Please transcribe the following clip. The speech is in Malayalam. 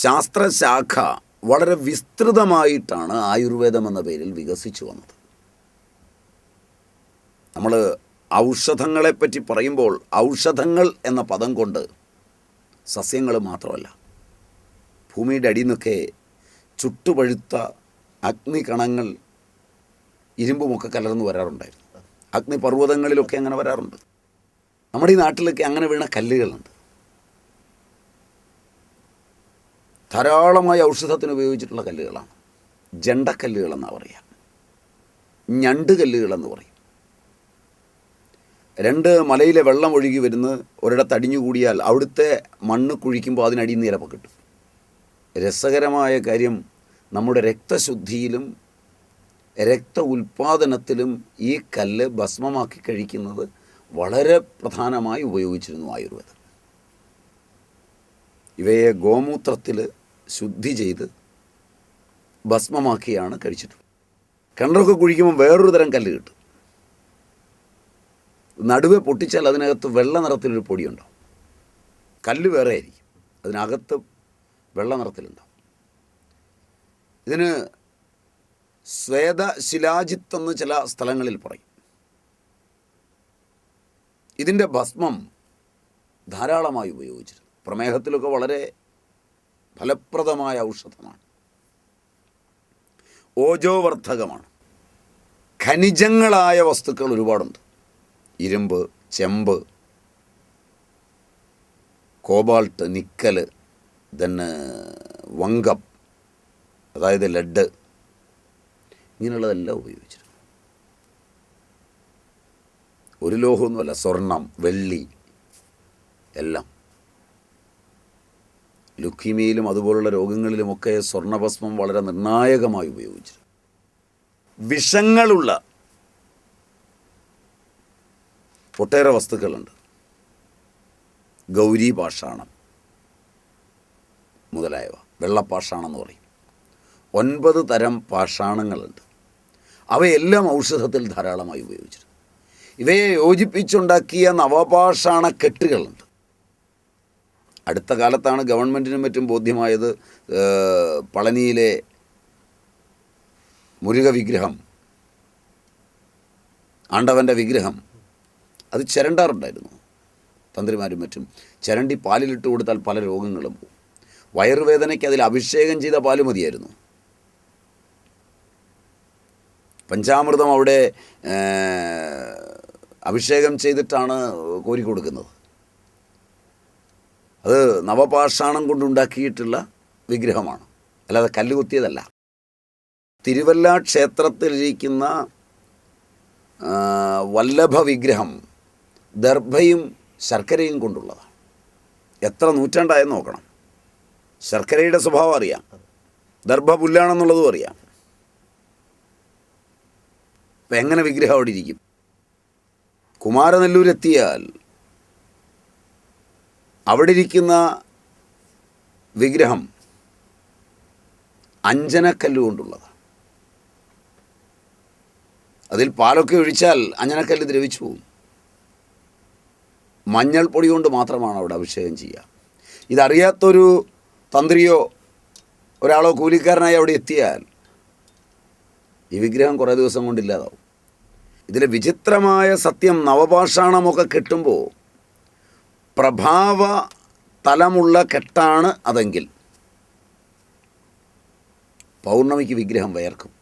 ശാസ്ത്രശാഖ വളരെ വിസ്തൃതമായിട്ടാണ് ആയുർവേദം എന്ന പേരിൽ വികസിച്ചു വന്നത്. നമ്മൾ ഔഷധങ്ങളെപ്പറ്റി പറയുമ്പോൾ ഔഷധങ്ങൾ എന്ന പദം കൊണ്ട് സസ്യങ്ങൾ മാത്രമല്ല ഭൂമിയുടെ അടിയിൽ നിന്നൊക്കെ ചുട്ടുപഴുത്ത അഗ്നികണങ്ങൾ ഇരുമ്പുമൊക്കെ കലർന്ന് വരാറുണ്ടായിരുന്നു. അഗ്നിപർവതങ്ങളിലൊക്കെ അങ്ങനെ വരാറുണ്ട്. നമ്മുടെ ഈ നാട്ടിലൊക്കെ അങ്ങനെ വീണ കല്ലുകളുണ്ട്. ധാരാളമായി ഔഷധത്തിന് ഉപയോഗിച്ചിട്ടുള്ള കല്ലുകളാണ്. ജണ്ടക്കല്ലുകളെന്നാണ് പറയുക ഞണ്ട് കല്ലുകളെന്ന് പറയും. രണ്ട് മലയിലെ വെള്ളം ഒഴുകി വരുന്ന ഒരിടത്ത് അടിഞ്ഞുകൂടിയാൽ അവിടുത്തെ മണ്ണ് കുഴിക്കുമ്പോൾ അതിനടിയിൽ നിന്ന് ചിലപ്പോൾ കിട്ടും. രസകരമായ കാര്യം നമ്മുടെ രക്തശുദ്ധിയിലും രക്ത ഉൽപാദനത്തിലും ഈ കല്ല് ഭസ്മമാക്കി കഴിക്കുന്നത് വളരെ പ്രധാനമായി ഉപയോഗിച്ചിരുന്നു ആയുർവേദം. ഇവയെ ഗോമൂത്രത്തിൽ ശുദ്ധി ചെയ്ത് ഭസ്മമാക്കിയാണ് കഴിച്ചിട്ടുള്ളത്. കിണറൊക്കെ കുഴിക്കുമ്പോൾ വേറൊരു തരം കല്ല് കിട്ടും. നടുവെ പൊട്ടിച്ചാൽ അതിനകത്ത് വെള്ള നിറത്തിലൊരു പൊടിയുണ്ടാവും. കല്ല് വേറെ ആയിരിക്കും. അതിനകത്ത് വെള്ള നിറത്തിലുണ്ടാവും. ഇതിന് ശ്വേതശിലാജിത്ത് എന്ന് ചില സ്ഥലങ്ങളിൽ പറയും. ഇതിന്റെ ഭസ്മം ധാരാളമായി ഉപയോഗിച്ചിരുന്നു പ്രമേഹത്തിലൊക്കെ വളരെ ഫലപ്രദമായ ഔഷധമാണ്. ഓജോവർദ്ധകമാണ്. ഖനിജങ്ങളായ വസ്തുക്കൾ ഒരുപാടുണ്ട്. ഇരുമ്പ് ചെമ്പ് കോബാൾട്ട് നിക്കൽ തന്നെ വങ്കം അതായത് ലഡ് ഇങ്ങനെയുള്ളതെല്ലാം ഉപയോഗിച്ചിരുന്നു ഒരു ലോഹമൊന്നുമല്ല സ്വർണം വെള്ളി എല്ലാം. ലുക്കീമിയയിലും അതുപോലുള്ള രോഗങ്ങളിലുമൊക്കെ സ്വർണഭസ്മം വളരെ നിർണായകമായി ഉപയോഗിച്ചിരുന്നു വിഷങ്ങളുള്ള ഒട്ടേറെ വസ്തുക്കളുണ്ട്. ഗൗരി പാഷാണം മുതലായവ വെള്ളപ്പാഷാണം എന്ന് പറയും. ഒൻപത് തരം പാഷാണങ്ങളുണ്ട്. അവയെല്ലാം ഔഷധത്തിൽ ധാരാളമായി ഉപയോഗിച്ചിരുന്നു ഇവയെ യോജിപ്പിച്ചുണ്ടാക്കിയ നവപാഷാണ കെട്ടുകളുണ്ട് അടുത്ത കാലത്താണ് ഗവൺമെന്റിനും മറ്റും ബോധ്യമായത് പളനിയിലെ മുരുക വിഗ്രഹം. ആണ്ടവന്റെ വിഗ്രഹം. അത് ചിരണ്ടാറുണ്ടായിരുന്നു. തന്ത്രിമാരും മറ്റും ചിരണ്ടി പാലിലിട്ട് കൊടുത്താൽ പല രോഗങ്ങളും. പോകും വയറുവേദനയ്ക്ക് അതിൽ അഭിഷേകം ചെയ്ത പാൽ മതിയായിരുന്നു. പഞ്ചാമൃതം അവിടെ അഭിഷേകം ചെയ്തിട്ടാണ് കോരി കൊടുക്കുന്നത്. അത് നവപാഷാണം കൊണ്ടുണ്ടാക്കിയിട്ടുള്ള വിഗ്രഹമാണ്. അല്ലാതെ കല്ല് കുത്തിയതല്ല. തിരുവല്ല ക്ഷേത്രത്തിലിരിക്കുന്ന വല്ലഭ വിഗ്രഹം ദർഭയും ശർക്കരയും കൊണ്ടുള്ളതാണ്. എത്ര നൂറ്റാണ്ടായെന്ന് നോക്കണം. ശർക്കരയുടെ സ്വഭാവം അറിയാം. ദർഭ പുല്ലാണെന്നുള്ളതും അറിയാം. അപ്പം എങ്ങനെ വിഗ്രഹം അവിടെ ഇരിക്കും? കുമാരനെല്ലൂരെത്തിയാൽ അവിടെ ഇരിക്കുന്ന വിഗ്രഹം അഞ്ജനക്കല്ല് കൊണ്ടുള്ളതാണ് അതിൽ പാലൊക്കെ ഒഴിച്ചാൽ അഞ്ജനക്കല്ല് ദ്രവിച്ചു പോകും. മഞ്ഞൾപ്പൊടി കൊണ്ട് മാത്രമാണ് അവിടെ അഭിഷേകം ചെയ്യുക. ഇതറിയാത്തൊരു തന്ത്രിയോ ഒരാളോ കൂലിക്കാരനായി അവിടെ എത്തിയാൽ ഈ വിഗ്രഹം കുറേ ദിവസം കൊണ്ടില്ലാതാവും ഇതിലെ വിചിത്രമായ സത്യം നവപാഷാണമൊക്കെ കെട്ടുമ്പോൾ പ്രഭാവ തലമുള്ള കെട്ടാണ് അതെങ്കിൽ പൗർണമിക്ക് വിഗ്രഹം വയർക്കും.